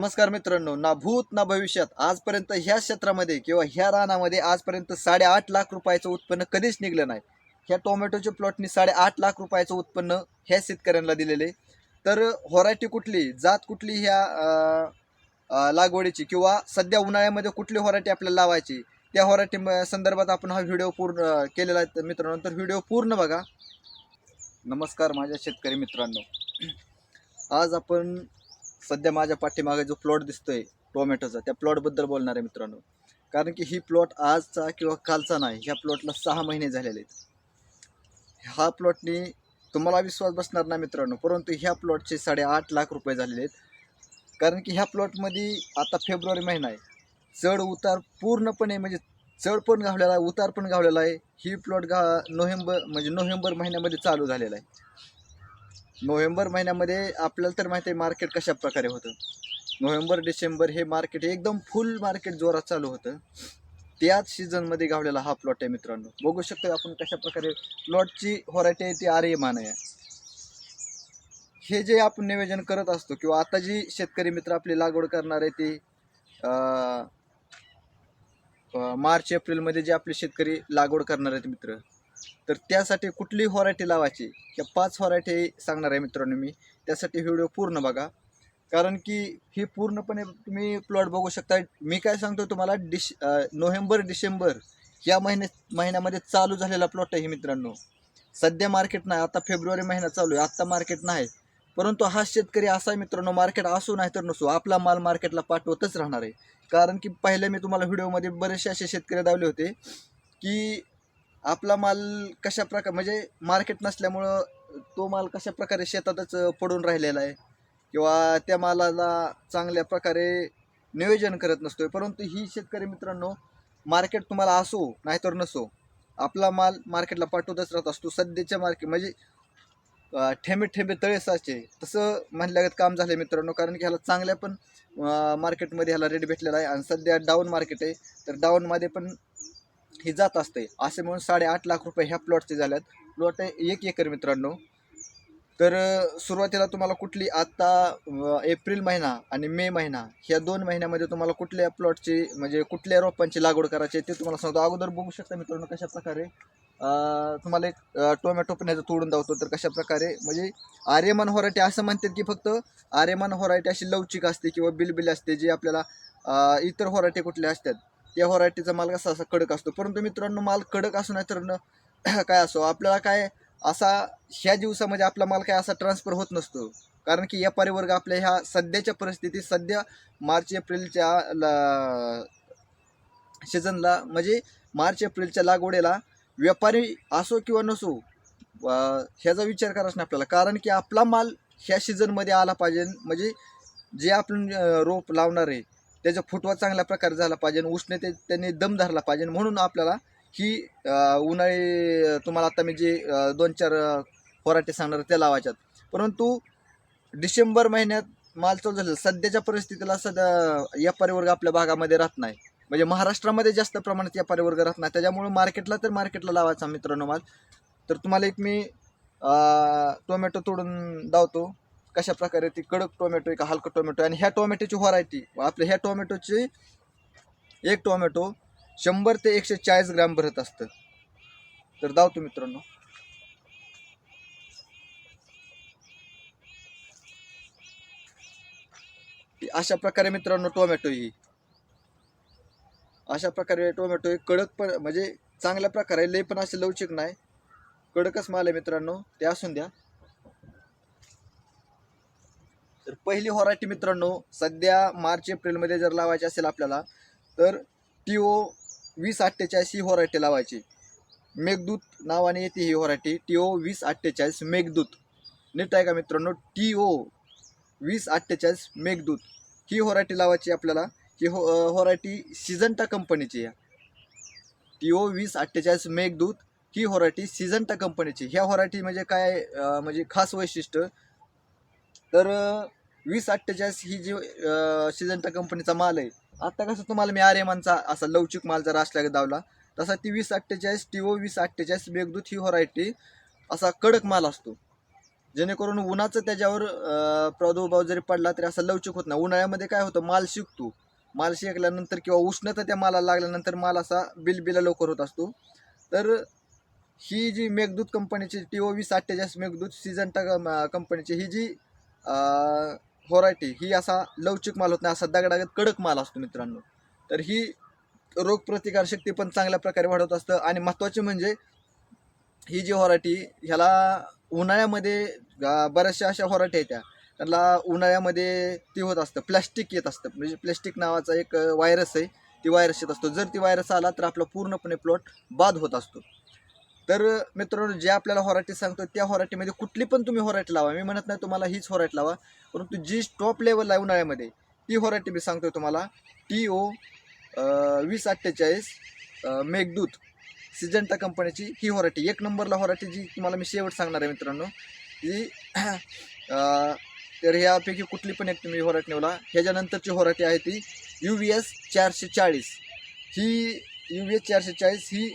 नमस्कार मित्रांनो ना भूत ना भविष्यात. आजपर्यंत ह्या क्षेत्रामध्ये किंवा ह्या रानामध्ये आजपर्यंत साडेआठ लाख रुपयाचं उत्पन्न कधीच निघलं नाही. ह्या टोमॅटोच्या प्लॉटनी साडेआठ लाख रुपयाचं उत्पन्न ह्या शेतकऱ्यांना दिलेले तर व्हरायटी कुठली जात कुठली ह्या लागवडीची किंवा सध्या उन्हाळ्यामध्ये कुठली व्हरायटी आपल्याला लावायची त्या व्हरायटी संदर्भात आपण हा व्हिडिओ पूर्ण केलेला आहे. मित्रांनो तर व्हिडिओ पूर्ण बघा. नमस्कार माझ्या शेतकरी मित्रांनो. आज आपण सध्या माझ्या पाठीमागे जो प्लॉट दिसतोय टोमॅटोचा त्या प्लॉटबद्दल बोलणार आहे मित्रांनो. कारण की ही प्लॉट आजचा किंवा कालचा नाही ह्या प्लॉटला सहा महिने झालेले आहेत. हा प्लॉटनी तुम्हाला विश्वास बसणार नाही मित्रांनो परंतु ह्या प्लॉटचे साडेआठ लाख रुपये झालेले आहेत. कारण की ह्या प्लॉटमध्ये आता फेब्रुवारी महिना आहे. चढ उतार पूर्णपणे म्हणजे चढ पण गावलेला आहे उतार पण गावलेला आहे. ही प्लॉट गा नोव्हेंबर म्हणजे नोव्हेंबर महिन्यामध्ये चालू झालेला आहे. नोव्हेंबर महिन्यामध्ये आपल्याला तर माहिती आहे मार्केट कशा प्रकारे होतं. नोव्हेंबर डिसेंबर हे मार्केट एकदम फुल मार्केट जोरात चालू होतं. त्याच सीझनमध्ये गावलेला हा प्लॉट आहे मित्रांनो. बघू शकतो आपण कशा प्रकारे प्लॉटची व्हरायटी आहे ती आर्यमान आहे. हे जे आपण नियोजन करत असतो किंवा आता जी शेतकरी मित्र आपली लागवड करणार आहे ती मार्च एप्रिलमध्ये जे आपले शेतकरी लागवड करणार आहेत मित्र तर त्यासाठी कुठली व्हरायटी लावायची. या पाच व्हरायटी सांगणार आहे मित्रांनो मी. त्यासाठी व्हिडिओ पूर्ण बघा. कारण की ही पूर्णपणे तुम्ही प्लॉट बघू शकता. मी काय सांगतो तुम्हाला डिश नोव्हेंबर डिसेंबर या महिन्यात महिन्यामध्ये चालू झालेला प्लॉट आहे मित्रांनो. सध्या मार्केट नाही आता फेब्रुवारी महिना चालू आहे आत्ता मार्केट नाही. परंतु हा शेतकरी असा आहे मित्रांनो मार्केट असो नाही तर नसो आपला माल मार्केटला पाठवतच राहणार आहे. कारण की पहिले मी तुम्हाला व्हिडिओमध्ये बरेचसे असे शेतकरी दावले होते की आपला माल कशा प्रकार म्हणजे मार्केट नसल्यामुळं तो माल कशा प्रकारे शेतातच पडून राहिलेला आहे? किंवा त्या मालाला चांगल्या प्रकारे नियोजन करत नसतोय. परंतु ही शेतकरी मित्रांनो मार्केट तुम्हाला असो नाहीतर नसो आपला माल मार्केटला पाठवतच राहत असतो. सध्याच्या मार्केट म्हणजे ठेंबे ठेंबे तळे साचे. तसं म्हणल्यागत काम झालं मित्रांनो कारण की ह्याला चांगल्या पण मार्केटमध्ये ह्याला रेट भेटलेला आहे. आणि सध्या डाऊन मार्केट आहे. तर डाऊनमध्ये पण ही जात असते. असे म्हणून साडेआठ लाख रुपये ह्या प्लॉटचे झाल्यात. प्लॉट आहे एक एकर मित्रांनो. तर सुरुवातीला तुम्हाला कुठली आत्ता एप्रिल महिना आणि मे महिना ह्या दोन महिन्यामध्ये तुम्हाला कुठल्या प्लॉटची म्हणजे कुठल्या रोपांची लागवड करायची आहे ते तुम्हाला सांगतो. अगोदर बघू शकता मित्रांनो कशा प्रकारे तुम्हाला एक टोमॅटो पण तोडून धावतो तर कशा प्रकारे म्हणजे आर्यमन होरायटी असं म्हणतात की फक्त आर्यमन व्हरायटी अशी लवचिक असते किंवा बिलबिल असते जी आपल्याला इतर होरायटी कुठल्या असतात. या व्हरायटीचा माल कसा असा कडक असतो. परंतु मित्रांनो माल कडक असू नाही तर काय असो आपल्याला काय असा ह्या दिवसामध्ये आपला माल काय असा ट्रान्सफर होत नसतो. कारण की व्यापारी वर्ग आपल्या ह्या सध्याच्या परिस्थितीत सध्या मार्च एप्रिलच्या सीझनला म्हणजे मार्च एप्रिलच्या लागवडीला व्यापारी असो किंवा नसो ह्याचा विचार करायचा नाही आपल्याला. कारण की आपला माल ह्या सीझनमध्ये आला पाहिजे. म्हणजे जे आपण रोप लावणार आहे त्याचा फुटवा चांगल्या प्रकारे झाला पाहिजे उष्णते त्यांनी दम धरला पाहिजे. म्हणून आपल्याला ही उन्हाळी तुम्हाला आता मी जे दोन चार होराटे सांगणार त्या लावायच्यात. परंतु डिसेंबर महिन्यात माल चालू झाला सध्याच्या परिस्थितीला सध्या व्यापारी वर्ग आपल्या भागामध्ये राहत नाही. म्हणजे महाराष्ट्रामध्ये जास्त प्रमाणात व्यापारी वर्ग राहत नाही. त्याच्यामुळे मार्केटला तर मार्केटला लावायचा मित्रांनो माल. तर तुम्हाला एक मी टोमॅटो तोडून धावतो कशा प्रकारे ती कडक टोमॅटो आहे का हलकं टोमॅटो आणि ह्या टोमॅटोची व्हरायटी आपल्या ह्या टोमॅटोची एक टोमॅटो शंभर ते एकशे चाळीस ग्रॅम भरत असतं. तर धावतो मित्रांनो. अशा प्रकारे मित्रांनो टोमॅटो ही. अशा प्रकारे टोमॅटो हे कडक पण म्हणजे चांगल्या प्रकारे लय पण असे लवचिक नाही. कडकच माल आहे मित्रांनो. ते असून द्या. तर पहिली होराटी मित्रांनो सध्या मार्च एप्रिलमध्ये जर लावायची असेल आपल्याला तर टी ओ वीस अठ्ठेचाळीस ही होराटी लावायची. मेघदूत नावाने येते ही होराटी टी ओ वीस अठ्ठेचाळीस मेघदूत. नीट आहे का मित्रांनो? टी ओ वीस अठ्ठेचाळीस मेघदूत. ही होराटी लावायची आपल्याला. ही हो होराटी सिजंटा कंपनीची आहे. टी ओ वीस अठ्ठेचाळीस मेघदूत ही होराटी सिजंटा कंपनीची. ह्या होराटी म्हणजे काय म्हणजे खास वैशिष्ट्य? तर वीस अठ्ठेचाळीस ही जी सिजंटा कंपनीचा माल आहे आता कसं तुम्हाला मी आर्यमानचा असा लवचिक माल जर असल्या दावला तसा ती वीस अठ्ठेचाळीस टी ओ वीस अठ्ठेचाळीस मेघदूत ही व्हरायटी असा कडक माल असतो. जेणेकरून उन्हाचं त्याच्यावर प्रादुर्भाव जरी पडला तरी असा लवचिक होत नाही. उन्हाळ्यामध्ये काय होतं माल शिकतो. माल शिकल्यानंतर किंवा उष्णता त्या माला लागल्यानंतर माल असा बिलबिला लवकर होत असतो. तर ही जी मेघदूत कंपनीची टी ओ वीस अठ्ठेचाळीस मेघदूत सिजंटा कंपनीची ही जी व्हरायटी ही असा लवचिक माल होत नाही असा दगडागत कडक माल असतो मित्रांनो. तर ही रोगप्रतिकारशक्ती पण चांगल्या प्रकारे वाढवत असतं. आणि महत्त्वाचे म्हणजे ही जी व्हरायटी ह्याला उन्हाळ्यामध्ये बऱ्याचशा अशा व्हरायटी आहेत त्या. त्याला उन्हाळ्यामध्ये ती होत असतं प्लॅस्टिक येत असतं. म्हणजे प्लॅस्टिक नावाचा एक व्हायरस आहे ती व्हायरस येत असतो. जर ती व्हायरस आला तर आपला पूर्णपणे प्लॉट बाद होत असतो. तर मित्रांनो जे आपल्याला व्हरायटी सांगतो त्या व्हरायटीमध्ये कुठली पण तुम्ही व्हरायटी लावा. मी म्हणत नाही तुम्हाला हीच व्हरायटी लावा परंतु जी टॉप लेवल आहे उन्हाळ्यामध्ये ती व्हरायटी मी सांगतो तुम्हाला. टी ओ वीस अठ्ठेचाळीस मेघदूत सिजंटा कंपनीची ही व्हरायटी एक नंबरला व्हरायटी जी तुम्हाला मी शेवट सांगणार आहे मित्रांनो ती तर ह्यापैकी कुठली पण एक तुम्ही व्हरायटी नेवला. ह्याच्यानंतरची व्हरायटी आहे ती यू व्ही एस चारशे चाळीस. ही यू व्ही एस चारशे चाळीस ही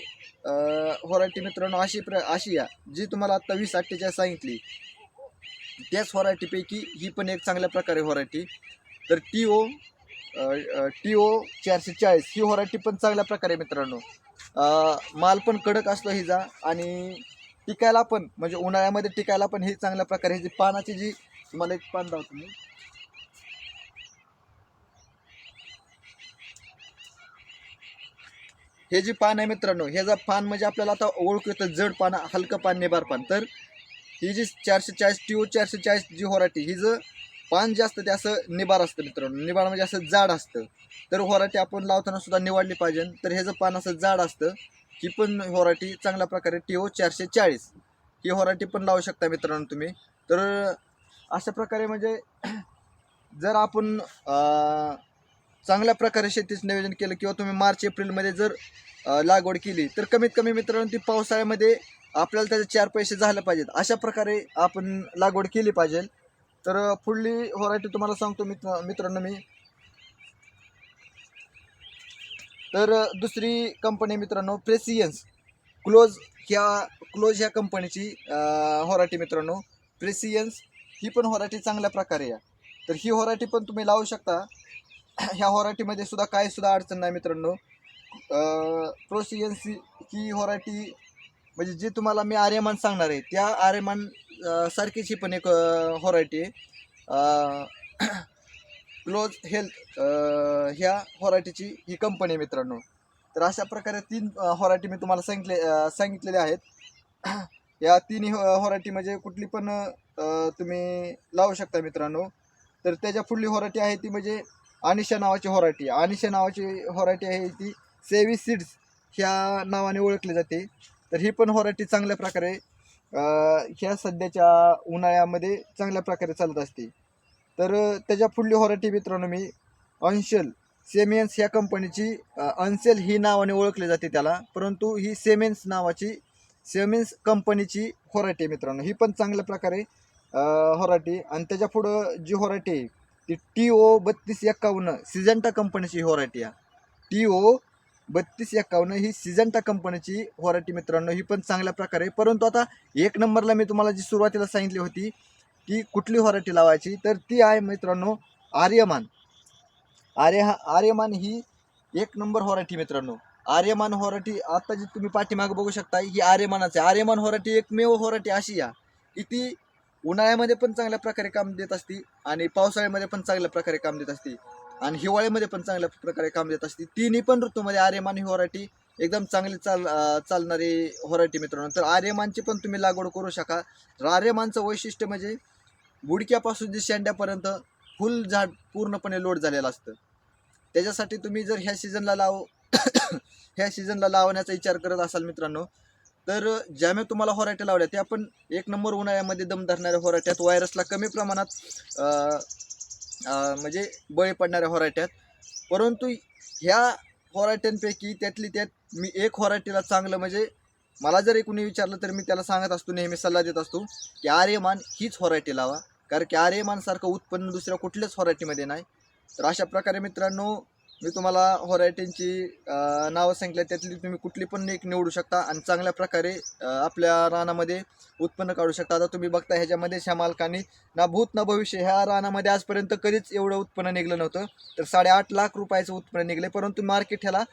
व्हरायटी मित्रांनो अशी प्र अशी या जी तुम्हाला आत्ता वीस अठ्ठेचाळीस सांगितली. त्याच व्हरायटीपैकी ही पण एक चांगल्या प्रकारे व्हरायटी. तर टी ओ टी ओ चारशे चाळीस ही व्हरायटी पण चांगल्या प्रकारे मित्रांनो. माल पण कडक असतो हिचा आणि टिकायला पण म्हणजे उन्हाळ्यामध्ये टिकायला पण ही चांगल्या प्रकारे ह्याची पानाची जी तुम्हाला एक पान दावतो मी. हे जे पान आहे मित्रांनो हे जर पान म्हणजे आपल्याला आता ओळखू येतं जड पान हलकं पान निबार पान. तर ही जी चारशे चाळीस टी ओ चारशे चाळीस जी होराटी ही जर पान जे असतं ते असं निबार असतं मित्रांनो. निबार म्हणजे असं जाड असतं. तर होराटी आपण लावताना सुद्धा निवडली पाहिजे. तर ह्याचं पान असं जाड असतं ही पण होराटी चांगल्या प्रकारे टी ओ चारशे चाळीस ही होराटी पण लावू शकता मित्रांनो तुम्ही. तर अशा प्रकारे म्हणजे जर आपण चांगल्या प्रकारे शेतीचं नियोजन केलं किंवा तुम्ही मार्च एप्रिलमध्ये जर लागवड केली तर कमीत कमी मित्रांनो ती पावसाळ्यामध्ये आपल्याला त्याचे चार पैसे झाले पाहिजेत. अशा प्रकारे आपण लागवड केली पाहिजे. तर पुढली व्हरायटी तुम्हाला सांगतो मित्र मित्रांनो मी. तर दुसरी कंपनी मित्रांनो प्रेसियन्स क्लोज ह्या क्लोज ह्या कंपनीची होराटी मित्रांनो. प्रेसियन्स ही पण होराटी चांगल्या प्रकारे आहे. तर ही व्हरायटी पण तुम्ही लावू शकता. ह्या व्हरायटीमध्ये सुद्धा काय सुद्धा अडचण नाही मित्रांनो. प्रोसिजन्सी ही व्हरायटी म्हणजे जे तुम्हाला मी आर्यमान सांगणार आहे त्या आर्यमान सारखीची सारखीच ही पण एक व्हरायटी आहे. क्लोज हेल्थ ह्या व्हरायटीची ही कंपनी आहे मित्रांनो. तर अशा प्रकारे तीन व्हरायटी मी तुम्हाला सांगितले सांगितलेल्या आहेत. या तिन्ही व्हरायटी म्हणजे कुठली पण तुम्ही लावू शकता मित्रांनो. तर त्याच्या पुढली व्हरायटी आहे ती म्हणजे अनिशा नावाची व्हरायटी. अनिशा नावाची व्हरायटी आहे ती सेवी सीड्स ह्या नावाने ओळखली जाते. तर ही पण व्हरायटी चांगल्या प्रकारे ह्या सध्याच्या उन्हाळ्यामध्ये चांगल्या प्रकारे चालत असते. तर त्याच्या पुढली व्हरायटी मित्रांनो मी अंशल सेमेन्स ह्या कंपनीची अंसेल अन्सेल ही नावाने ओळखली जाते त्याला. परंतु ही सेमेन्स नावाची सेमेन्स कंपनीची व्हरायटी आहे मित्रांनो. ही पण चांगल्या प्रकारे व्हरायटी. आणि त्याच्या पुढं जी व्हरायटी आहे ती टी ओ बत्तीस एक्कावन्न सिजंटा कंपनीची होराटी व्हरायटी आहे. टी ओ बत्तीस एक्कावन्न ही सिजंटा कंपनीची होराटी मित्रांनो ही पण चांगल्या प्रकारे. परंतु आता एक नंबरला मी तुम्हाला जी सुरुवातीला सांगितली होती की कुठली व्हरायटी लावायची? तर ती आहे मित्रांनो आर्यमान. आर्य आर्यमान ही एक नंबर व्हरायटी मित्रांनो. आर्यमान व्हरायटी आता जी तुम्ही पाठीमागं बघू शकता ही आर्यमानाच आहे. आर्यमान व्हरायटी एकमेव व्हरायटी अशी या की ती उन्हाळ्यामध्ये पण चांगल्या प्रकारे काम देत असते आणि पावसाळ्यामध्ये पण चांगल्या प्रकारे काम देत असते. आणि हिवाळ्यामध्ये पण चांगल्या प्रकारे काम देत असते. तिन्ही पण ऋतूमध्ये आर्यमान ही व्हरायटी एकदम चांगली चाल चालणारी होराटी मित्रांनो. तर आर्यमानची पण तुम्ही लागवड करू शका तर आर्यमानचं वैशिष्ट्य म्हणजे बुडक्यापासून जे शेंड्यापर्यंत फुल झाड पूर्णपणे लोड झालेलं असतं. त्याच्यासाठी तुम्ही जर ह्या सीझनला लाव ह्या सीझनला लावण्याचा विचार करत असाल मित्रांनो तर ज्या मी तुम्हाला होराट्या लावल्या त्या पण एक नंबर उन्हाळ्यामध्ये दम धरणाऱ्या होराट्यात व्हायरसला कमी प्रमाणात म्हणजे बळी पडणाऱ्या व्हरायट्यात परंतु ह्या होराट्यांपैकी त्यातली त्यात मी एक होराटीला चांगलं म्हणजे मला जर कोणी विचारलं तर मी त्याला सांगत असतो नेहमी सल्ला देत असतो की आर्यमान हीच व्हरायटी लावा. कारण की आर्यमानसारखं उत्पन्न दुसऱ्या कुठल्याच व्हरायटीमध्ये नाही. तर अशा प्रकारे मित्रांनो मी तुम्हाला व्हरायटींची नावं सांगितलं त्यातली तुम्ही कुठली पण एक निवडू शकता आणि चांगल्या प्रकारे आपल्या रानामध्ये उत्पन्न काढू शकता. आता तुम्ही बघता ह्याच्यामध्ये ह्या मालकाने ना भूत ना भविष्य. ह्या रानामध्ये आजपर्यंत कधीच एवढं उत्पन्न निघलं नव्हतं. तर साडेआठ लाख रुपयाचं उत्पन्न निघले परंतु मार्केट ह्याला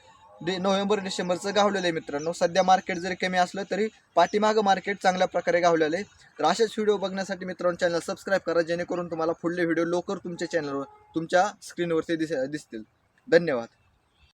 डे नोव्हेंबर डिसेंबरचं गावलेलं आहे मित्रांनो. सध्या मार्केट जरी कमी असलं तरी पाठीमागं मार्केट चांगल्या प्रकारे गावलेलं आहे. तर असेच व्हिडिओ बघण्यासाठी मित्रांनो चॅनल सबस्क्राईब करा जेणेकरून तुम्हाला पुढले व्हिडिओ लवकर तुमच्या चॅनलवर तुमच्या स्क्रीनवरती दिस दिसतील. धन्यवाद.